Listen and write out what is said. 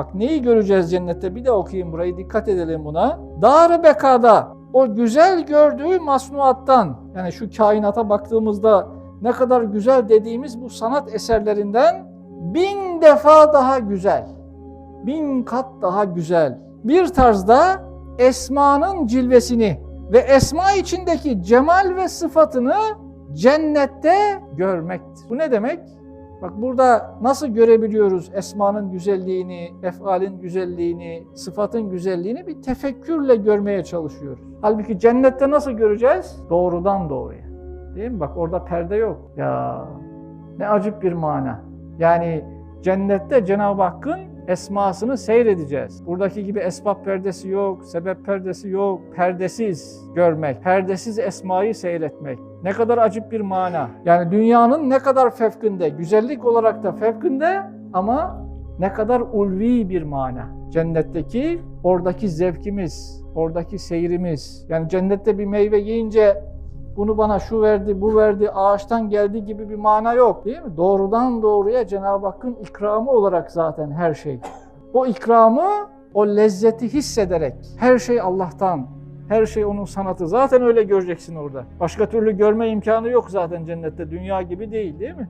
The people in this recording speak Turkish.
Bak neyi göreceğiz cennette? Bir de okuyayım burayı. Dikkat edelim buna. Dar-ı bekada o güzel gördüğü masnuattan yani şu kainata baktığımızda ne kadar güzel dediğimiz bu sanat eserlerinden bin defa daha güzel. Bin kat daha güzel. Bir tarzda esmanın cilvesini ve esma içindeki cemal ve sıfatını cennette görmektir. Bu ne demek? Bak burada nasıl görebiliyoruz esmanın güzelliğini, efalin güzelliğini, sıfatın güzelliğini bir tefekkürle görmeye çalışıyoruz. Halbuki cennette nasıl göreceğiz? Doğrudan doğruya. Değil mi? Bak orada perde yok. Ya ne acip bir mana. Yani cennette Cenab-ı Hakk'ın esmasını seyredeceğiz. Buradaki gibi esbab perdesi yok, sebep perdesi yok. Perdesiz görmek, perdesiz esmayı seyretmek. Ne kadar acip bir mana. Yani dünyanın ne kadar fevkinde, güzellik olarak da fevkinde ama ne kadar ulvi bir mana. Cennetteki oradaki zevkimiz, oradaki seyrimiz. Yani cennette bir meyve yiyince bunu bana şu verdi, bu verdi, ağaçtan geldi gibi bir mana yok değil mi? Doğrudan doğruya Cenab-ı Hakk'ın ikramı olarak zaten her şey. O ikramı, o lezzeti hissederek her şey Allah'tan, her şey onun sanatı. Zaten öyle göreceksin orada. Başka türlü görme imkanı yok zaten cennette. Dünya gibi değil değil mi?